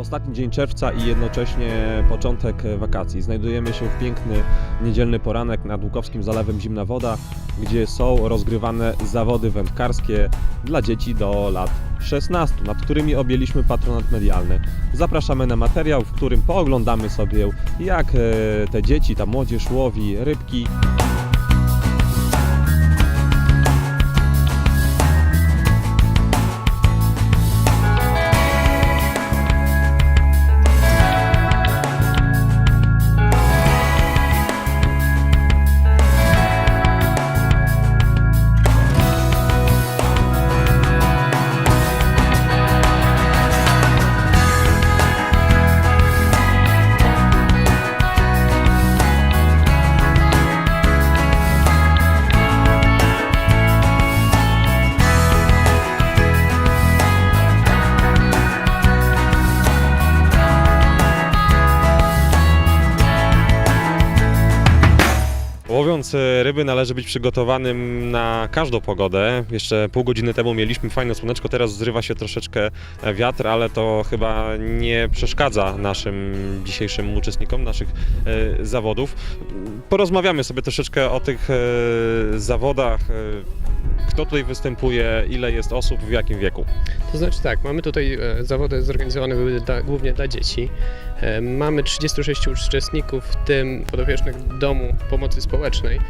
Ostatni dzień czerwca i jednocześnie początek wakacji. Znajdujemy się w piękny niedzielny poranek nad Łukowskim Zalewem Zimna Woda, gdzie są rozgrywane zawody wędkarskie dla dzieci do lat 16, nad którymi objęliśmy patronat medialny. Zapraszamy na materiał, w którym pooglądamy sobie, jak e, te dzieci, ta młodzież łowi rybki. E, ryby należy być przygotowanym na każdą pogodę. Jeszcze pół godziny temu mieliśmy fajne słoneczko, teraz zrywa się troszeczkę e, wiatr, ale to chyba nie przeszkadza naszym dzisiejszym uczestnikom naszych e, zawodów. Porozmawiamy sobie troszeczkę o tych zawodach. Kto tutaj występuje, ile jest osób, w jakim wieku. To znaczy tak, mamy tutaj e, zawody zorganizowane były dla, głównie dla dzieci. E, Mamy 36 uczestników, w tym podopiecznych Domu Pomocy Społecznej.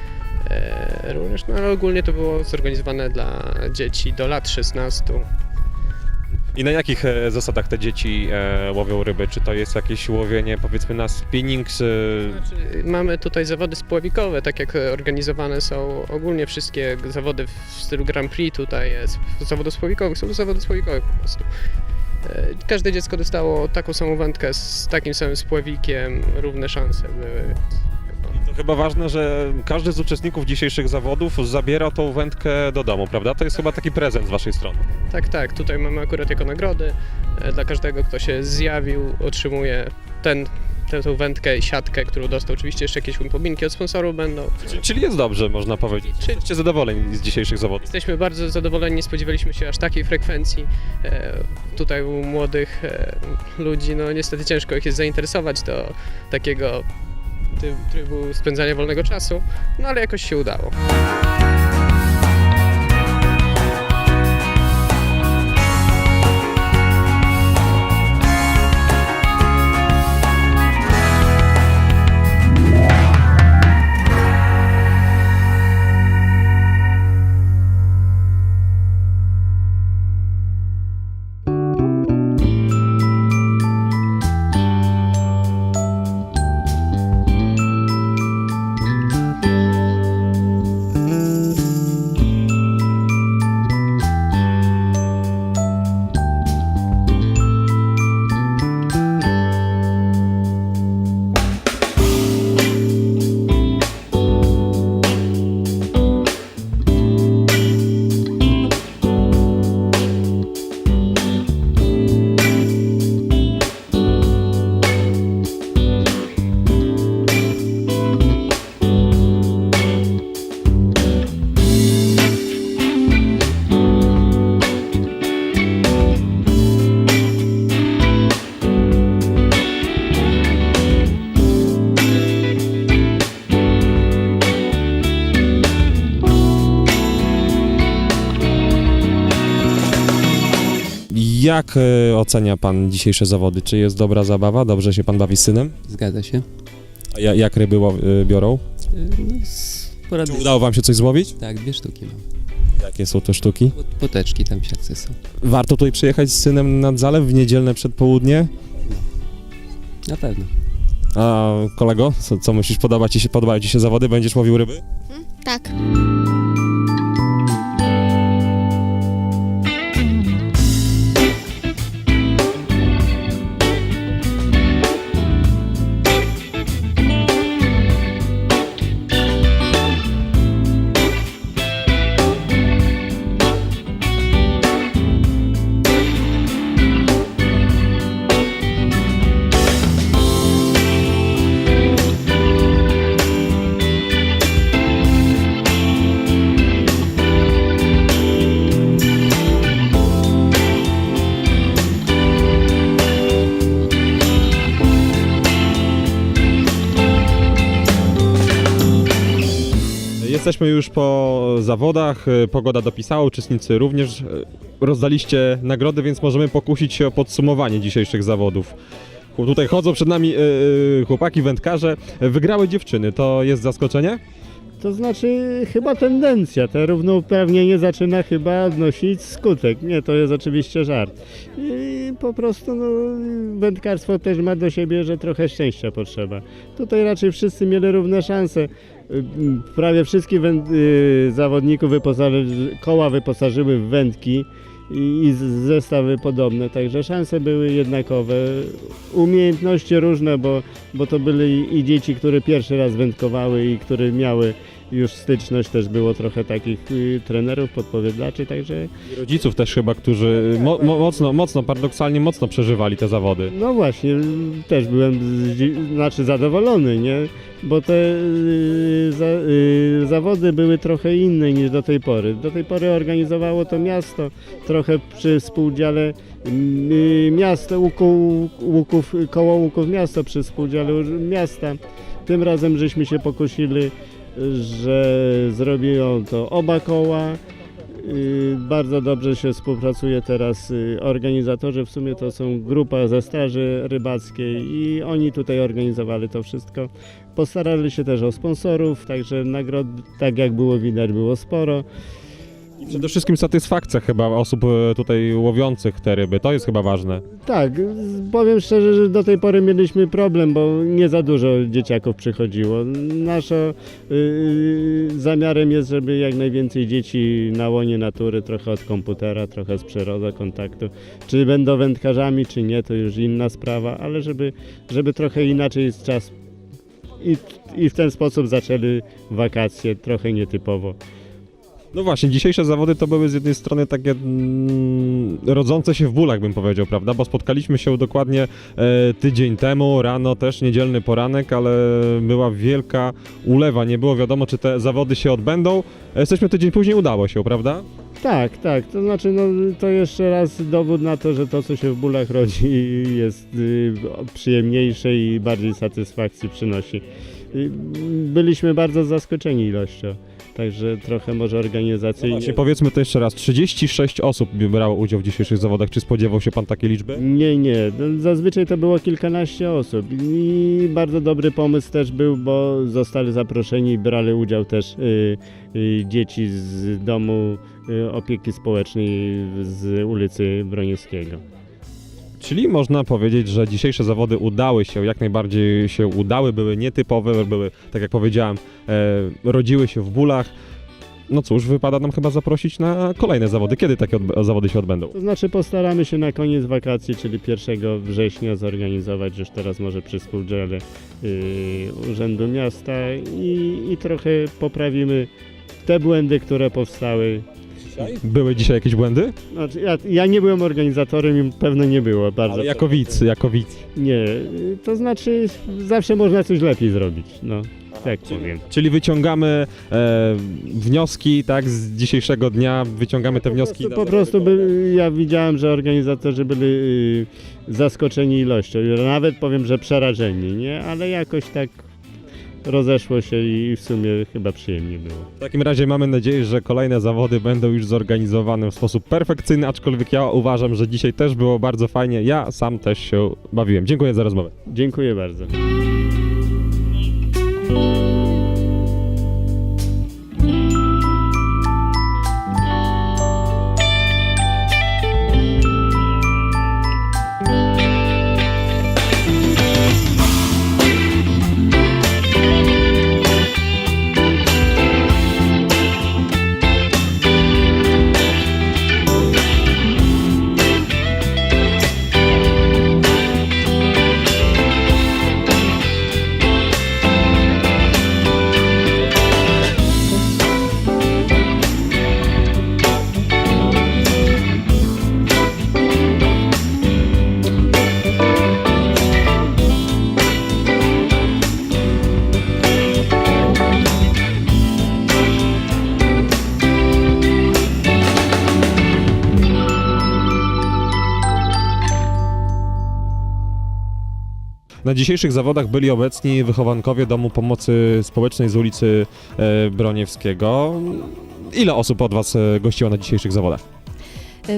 E, Również, no ale ogólnie to było zorganizowane dla dzieci do lat 16. I na jakich e, zasadach te dzieci e, łowią ryby? Czy to jest jakieś łowienie powiedzmy na spinning? e, Znaczy, Mamy tutaj zawody spławikowe, tak jak organizowane są ogólnie wszystkie zawody w stylu Grand Prix tutaj jest. Zawodów spławikowych są zawody spławikowe po prostu. Każde dziecko dostało taką samą wędkę z takim samym spławikiem, równe szanse były. To chyba ważne, że każdy z uczestników dzisiejszych zawodów zabiera tą wędkę do domu, prawda? To jest chyba taki prezent z waszej strony. Tak, tak, tutaj mamy akurat jako nagrody. e, Dla każdego, kto się zjawił, otrzymuje ten, tę, wędkę i siatkę, którą dostał. Oczywiście jeszcze jakieś upominki od sponsorów będą. Czyli- Czyli jest dobrze, można powiedzieć. Czy jesteście zadowoleni z dzisiejszych zawodów? Jesteśmy bardzo zadowoleni, nie spodziewaliśmy się aż takiej frekwencji e, tutaj u młodych e, ludzi. No niestety ciężko ich jest zainteresować do takiego trybu spędzania wolnego czasu, no ale jakoś się udało. Jak e, ocenia pan dzisiejsze zawody? Czy jest dobra zabawa? Dobrze się pan bawi z synem? Zgadza się. A ja- jak ryby e, biorą? Y, No. Czy udało wam się coś złowić? Tak, dwie sztuki mam. Jakie są to sztuki? Pot- Poteczki tam siatce są. Warto tutaj przyjechać z synem nad zalew w niedzielne przedpołudnie? Na pewno. A kolego, co, co myślisz, podoba ci się, podobają ci się zawody? Będziesz łowił ryby? Tak. Jesteśmy już po zawodach, e, pogoda dopisała, uczestnicy również e, rozdaliście nagrody, więc możemy pokusić się o podsumowanie dzisiejszych zawodów. Tutaj chodzą przed nami e, chłopaki, wędkarze. Wygrały dziewczyny, to jest zaskoczenie? To znaczy chyba tendencja, te równouprawnienie zaczyna chyba odnosić skutek. Nie, to jest oczywiście żart. I po prostu no, wędkarstwo też ma do siebie, że trochę szczęścia potrzeba. Tutaj raczej wszyscy mieli równe szanse. Y, Prawie wszystkich y, zawodników wyposaży, koła wyposażyły w wędki i, zestawy podobne, także szanse były jednakowe. Umiejętności różne, bo, bo to byli i dzieci, które pierwszy raz wędkowały i które miały już styczność, też było trochę takich y, trenerów, podpowiadaczy, także I rodziców też chyba, którzy mo, mo, mocno, mocno, paradoksalnie mocno przeżywali te zawody. no właśnie, y, też byłem zdzi- znaczy zadowolony, nie? Bo te y, za, y, zawody były trochę inne niż do tej pory. Do tej pory organizowało to miasto, trochę przy współdziale y, miasta, łuku, łuków, koło łuków miasta przy współdziale miasta. Tym razem żeśmy się pokusili, że zrobią to oba koła. Y, Bardzo dobrze się współpracuje teraz y, organizatorzy, w sumie to są grupa ze Straży Rybackiej i oni tutaj organizowali to wszystko. Postarali się też o sponsorów, także nagród, tak jak było widać, było sporo. I przede wszystkim satysfakcja chyba osób e, tutaj łowiących te ryby, to jest chyba ważne. Tak, z- powiem szczerze, że do tej pory mieliśmy problem, bo nie za dużo dzieciaków przychodziło. Naszym zamiarem jest, żeby jak najwięcej dzieci na łonie natury, trochę od komputera, trochę z przyrody, kontaktu. Czy będą wędkarzami, czy nie, to już inna sprawa, ale żeby, żeby trochę inaczej jest czas i, i w ten sposób zaczęli wakacje, trochę nietypowo. No właśnie, dzisiejsze zawody to były z jednej strony takie mm, rodzące się w bólach, bym powiedział, prawda? Bo spotkaliśmy się dokładnie e, tydzień temu, rano też, niedzielny poranek, ale była wielka ulewa. Nie było wiadomo, czy te zawody się odbędą. E, Jesteśmy tydzień później, udało się, prawda? Tak, tak. To znaczy, no, to jeszcze raz dowód na to, że to, co się w bólach rodzi, jest y, przyjemniejsze i bardziej satysfakcji przynosi. Y, byliśmy bardzo zaskoczeni ilością, także trochę może organizacyjnie. Właśnie powiedzmy to jeszcze raz, 36 osób brało udział w dzisiejszych zawodach. Czy spodziewał się pan takiej liczby? Nie, nie. No, Zazwyczaj to było kilkanaście osób i bardzo dobry pomysł też był, bo zostali zaproszeni i brali udział też y, y, dzieci z domu y, opieki społecznej z ulicy Broniewskiego. Czyli można powiedzieć, że dzisiejsze zawody udały się, jak najbardziej się udały, były nietypowe, były, tak jak powiedziałem, e, rodziły się w bólach. No cóż, wypada nam chyba zaprosić na kolejne zawody. Kiedy takie zawody się odbędą? To znaczy postaramy się na koniec wakacji, czyli 1 września zorganizować już teraz może przy współdziale yy, Urzędu Miasta i, i trochę poprawimy te błędy, które powstały. Były dzisiaj jakieś błędy? Znaczy, ja, ja nie byłem organizatorem i pewno nie było bardzo. Ale jako widz, jako widz. Nie, to znaczy zawsze można coś lepiej zrobić, no tak powiem. Czyli wyciągamy e, wnioski, tak, z dzisiejszego dnia, wyciągamy te wnioski. po prostu by, ja widziałem, że organizatorzy byli y, zaskoczeni ilością. Nawet powiem, że przerażeni, nie? Ale jakoś tak rozeszło się i w sumie chyba przyjemnie było. W takim razie mamy nadzieję, że kolejne zawody będą już zorganizowane w sposób perfekcyjny, aczkolwiek ja uważam, że dzisiaj też było bardzo fajnie. Ja sam też się bawiłem. Dziękuję za rozmowę. Dziękuję bardzo. Na dzisiejszych zawodach byli obecni wychowankowie Domu Pomocy Społecznej z ulicy e, Broniewskiego. Ile osób od Was e, gościło na dzisiejszych zawodach?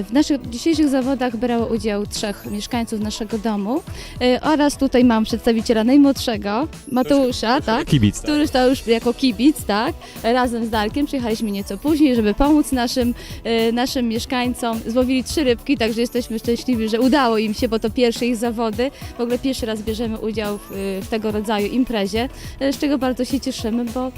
W naszych dzisiejszych zawodach brało udział trzech mieszkańców naszego domu y, oraz tutaj mam przedstawiciela najmłodszego, Mateusza, tak? Kibic. Tak? Który to już jako kibic, tak? Razem z Darkiem przyjechaliśmy nieco później, żeby pomóc naszym, y, naszym mieszkańcom. Złowili trzy rybki, także jesteśmy szczęśliwi, że udało im się, bo to pierwsze ich zawody. W ogóle pierwszy raz bierzemy udział w, w tego rodzaju imprezie, z czego bardzo się cieszymy, bo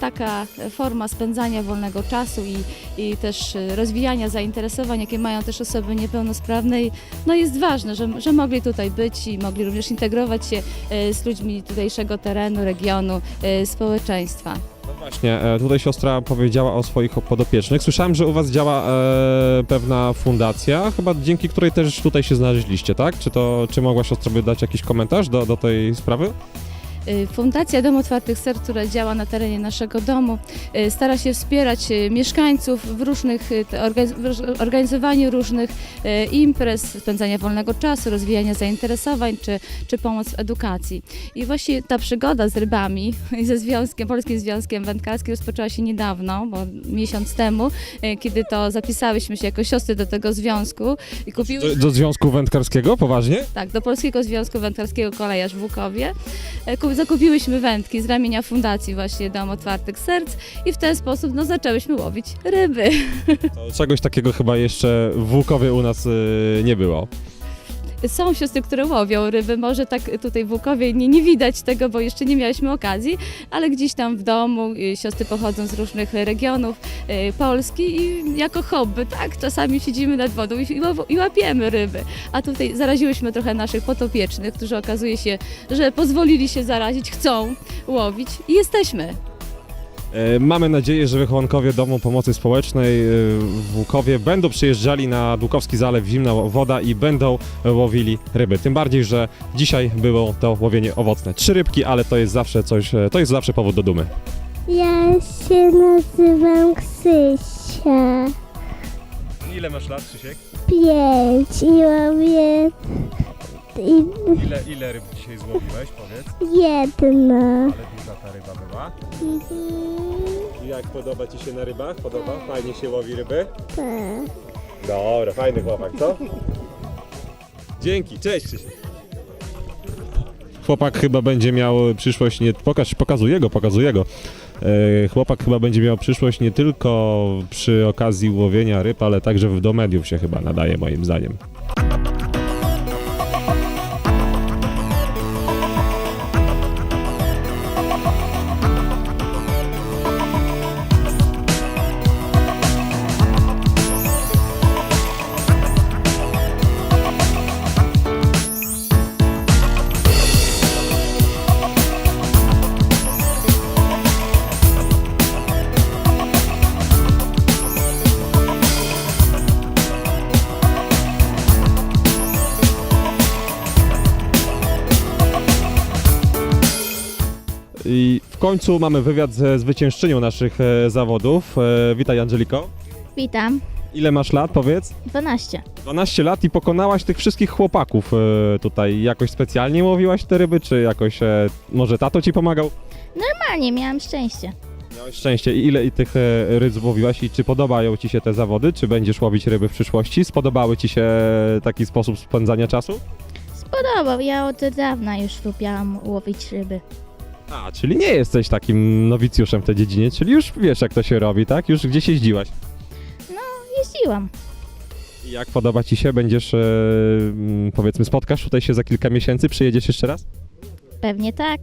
taka forma spędzania wolnego czasu i, i też rozwijania zainteresowań, jakie mają też osoby niepełnosprawne, i, no jest ważne, że, że mogli tutaj być i mogli również integrować się y, z ludźmi tutejszego terenu, regionu, y, społeczeństwa. No właśnie, e, tutaj siostra powiedziała o swoich podopiecznych. Słyszałem, że u Was działa e, pewna fundacja, chyba dzięki której też tutaj się znaleźliście, tak? Czy to, czy mogła siostra by dać jakiś komentarz do, do tej sprawy? Y, Fundacja Dom Otwartych Serc, która działa na terenie naszego domu, y, stara się wspierać y, mieszkańców w różnych, w organizowaniu różnych imprez, spędzania wolnego czasu, rozwijania zainteresowań czy, czy pomoc w edukacji. I właśnie ta przygoda z rybami i ze związkiem, Polskim Związkiem Wędkarskim rozpoczęła się niedawno, bo miesiąc temu, kiedy to zapisałyśmy się jako siostry do tego związku i kupiły... Do, do Związku Wędkarskiego, poważnie? Tak, do Polskiego Związku Wędkarskiego Kolejarz w Łukowie. Kup- Zakupiłyśmy wędki z ramienia Fundacji właśnie Dom Otwartych Serc i w ten sposób no, zaczęłyśmy łowić ryby. Czegoś takiego chyba jeszcze w Łukowie u nas e, nie było. Są siostry, które łowią ryby, może tak tutaj w Łukowie nie, nie widać tego, bo jeszcze nie miałyśmy okazji, ale gdzieś tam w domu y, siostry pochodzą z różnych regionów y, Polski i jako hobby, tak, czasami siedzimy nad wodą i, i łapiemy ryby. A tutaj zaraziłyśmy trochę naszych potopiecznych, którzy okazuje się, że pozwolili się zarazić, chcą łowić i jesteśmy. E, Mamy nadzieję, że wychowankowie Domu Pomocy Społecznej e, w Łukowie będą przyjeżdżali na Dłukowski Zalew Zimna Woda i będą łowili ryby. Tym bardziej, że dzisiaj było to łowienie owocne. Trzy rybki, ale to jest zawsze coś, e, to jest zawsze powód do dumy. Ja się nazywam Krzysia. Ile masz lat, Krzysiek? Pięć i łowię i Ile, ile ryb dzisiaj złowiłeś, powiedz? jedna. Ale duża ta ryba była. Mhm. Jak podoba Ci się na rybach? Podoba? Fajnie się łowi ryby? Tak. Dobra, fajny chłopak, co? Dzięki, cześć Krzysiek. Chłopak chyba będzie miał przyszłość nie... Pokaż, pokazuję go, pokazuję go. E, chłopak chyba będzie miał przyszłość nie tylko przy okazji łowienia ryb, ale także w- do mediów się chyba nadaje moim zdaniem. Końcu mamy wywiad ze zwyciężczynią naszych e, zawodów. E, witaj Angeliko. Witam. Ile masz lat, powiedz? 12. 12 lat i pokonałaś tych wszystkich chłopaków e, tutaj. Jakoś specjalnie łowiłaś te ryby, czy jakoś e, może tato ci pomagał? Normalnie, miałam szczęście. Miałeś szczęście. I ile i tych e, ryb złowiłaś i czy podobają ci się te zawody? Czy będziesz łowić ryby w przyszłości? Spodobały ci się taki sposób spędzania czasu? Spodobał. Ja od dawna już lubiłam łowić ryby. A, czyli nie jesteś takim nowicjuszem w tej dziedzinie, czyli już wiesz jak to się robi, tak? Już gdzieś jeździłaś. Jeździłam. I jak podoba ci się? Będziesz, e, mm, powiedzmy, spotkasz tutaj się za kilka miesięcy? Przyjedziesz jeszcze raz? Pewnie tak.